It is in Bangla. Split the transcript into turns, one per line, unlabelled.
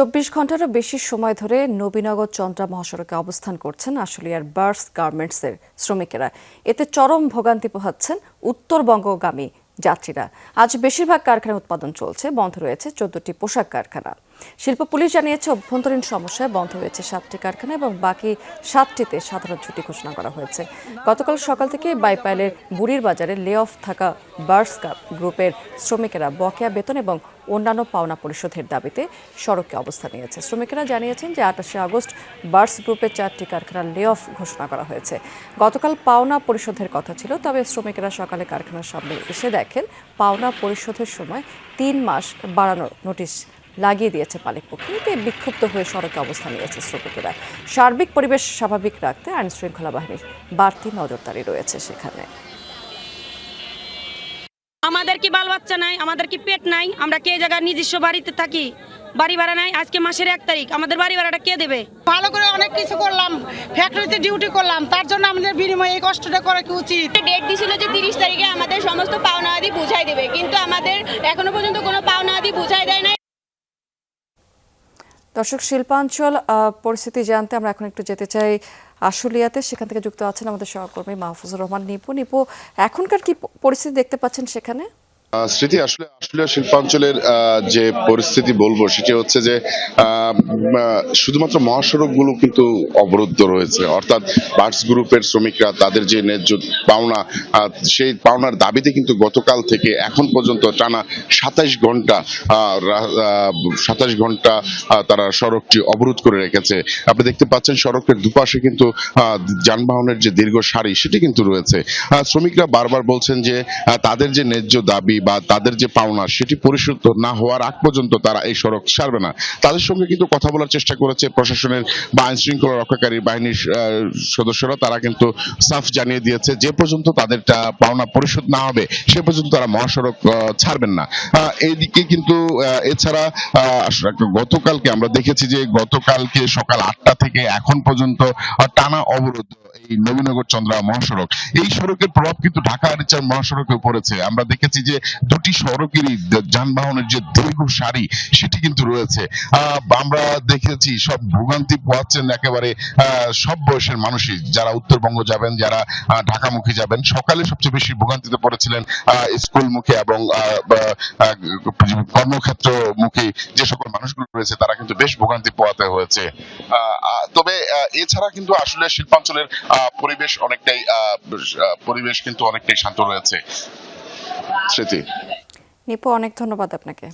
চব্বিশ ঘন্টারও বেশি সময় ধরে নবীনগর চন্দ্রা মহাসড়কে অবস্থান করছেন আশুলিয়ার বার্স গার্মেন্টসের শ্রমিকেরা। এতে চরম ভোগান্তি পোহাচ্ছেন উত্তরবঙ্গগামী যাত্রীরা। আজ বেশিরভাগ কারখানায় উৎপাদন চলছে, বন্ধ রয়েছে চোদ্দটি পোশাক কারখানা। শিল্প পুলিশ জানিয়েছে, অভ্যন্তরীণ সমস্যায় বন্ধ হয়েছে সাতটি কারখানা এবং বাকি সাতটিতে সাধারণ ছুটি ঘোষণা করা হয়েছে। গতকাল সকাল থেকে বাইপাইলের বুড়ির বাজারে লে অফ থাকা বার্স গ্রুপের শ্রমিকেরা বকেয়া বেতন এবং অন্যান্য পাওনা পরিশোধের দাবিতে সড়কে অবস্থান নিয়েছে। শ্রমিকেরা জানিয়েছেন যে আঠাশে আগস্ট বার্স গ্রুপের চারটি কারখানার লে অফ ঘোষণা করা হয়েছে। গতকাল পাওনা পরিশোধের কথা ছিল, তবে শ্রমিকেরা সকালে কারখানার সামনে এসে দেখেন, পাওনা পরিশোধের সময় তিন মাস বাড়ানোর নোটিশ লাগিয়ে দিয়েছে মালিকপক্ষ এতে বিক্ষুব্ধ হয়ে সড়কে অবস্থান নিয়েছে শ্রমিকেরা। সার্বিক পরিবেশ স্বাভাবিক রাখতে আইন শৃঙ্খলা বাহিনীর বাড়তি নজরদারি রয়েছে সেখানে।
আমাদের কি বাল বাচ্চা নাই? আমাদের কি পেট নাই? আমরা কে জায়গায় নিজস্ব বাড়িতে থাকি? বাড়ি ভাড়া নাই? আজকে মাসের এক তারিখ। আমাদের বাড়ি ভাড়াটা কে দেবে?
ভালো করে অনেক কিছু করলাম। ফ্যাক্টরিতে ডিউটি করলাম। তার জন্য আমাদের বিনিময়ে এই কষ্টটা করা কি উচিত?
ডেট দিছিল যে তিরিশ তারিখে আমাদের সমস্ত পাওনা আদি বুঝাই দেবে। কিন্তু আমাদের এখনও পর্যন্ত কোনো পাওনা আদি বুঝাই দেয়
দর্শক, শিল্পাঞ্চল পরিস্থিতি জানতে আমরা এখন একটু যেতে চাই আশুলিয়াতে। সেখান থেকে যুক্ত আছেন আমাদের সহকর্মী মাহফুজুর রহমান নিপু। নিপু, এখনকার কি পরিস্থিতি দেখতে পাচ্ছেন সেখানে?
স্মৃতি আসলে আসলে শিল্পাঞ্চলের যে পরিস্থিতি বলব, সেটি হচ্ছে যে শুধুমাত্র মহাসড়কগুলো কিন্তু অবরুদ্ধ রয়েছে। অর্থাৎ বার্স গ্রুপের শ্রমিকরা তাদের যে ন্যায্য পাওনা সেই পাওনার দাবিতে কিন্তু গতকাল থেকে এখন পর্যন্ত টানা সাতাইশ ঘণ্টা সাতাইশ ঘণ্টা তারা সড়কটি অবরোধ করে রেখেছে। আপনি দেখতে পাচ্ছেন সড়কের দুপাশে কিন্তু যানবাহনের যে দীর্ঘ সারি, সেটি কিন্তু রয়েছে। শ্রমিকরা বারবার বলছেন যে তাদের যে ন্যায্য দাবি বা তাদের যে পাওনা, সেটি পরিশোধ না হওয়ার আগ পর্যন্ত তারা এই সড়ক ছাড়বে না। তাদের সঙ্গে কিন্তু কথা বলার চেষ্টা করেছে প্রশাসনের বা আইন শৃঙ্খলা রক্ষাকারী বাহিনীর সদস্যরা। তারা কিন্তু সাফ জানিয়ে দিয়েছে, যে পর্যন্ত তাদের টা- পাওনা পরিশোধ না হবে, সে পর্যন্ত তারা মহাসড়ক ছাড়বেন না। এইদিকে কিন্তু এছাড়া গতকালকে আমরা দেখেছি যে গতকালকে সকাল আটটা থেকে এখন পর্যন্ত টানা অবরোধ এই নবীনগর চন্দ্রা মহাসড়ক। এই সড়কের প্রভাব কিন্তু ঢাকা আরিচার মহাসড়কে পড়েছে। আমরা দেখেছি যে দুটি সড়কেরই যানবাহনের যে দীর্ঘ সারি, সেটি কিন্তু রয়েছে। আমরা দেখেছি, সব ভোগান্তি পোহাচ্ছেন একেবারে সব বয়সের মানুষই। যারা উত্তরবঙ্গ যাবেন, যারা ঢাকামুখী যাবেন, সকালে সবচেয়ে বেশি ভোগান্তিতে পড়েছিলেন স্কুলমুখী এবং কর্মক্ষেত্র মুখী যে সকল মানুষগুলো রয়েছে, তারা কিন্তু বেশ ভোগান্তি পোহাতে হয়েছে। তবে এছাড়া কিন্তু আসলে শিল্পাঞ্চলের পরিবেশ অনেকটাই পরিবেশ কিন্তু অনেকটাই শান্ত রয়েছে। স্মৃতি
নিপু, অনেক ধন্যবাদ আপনাকে।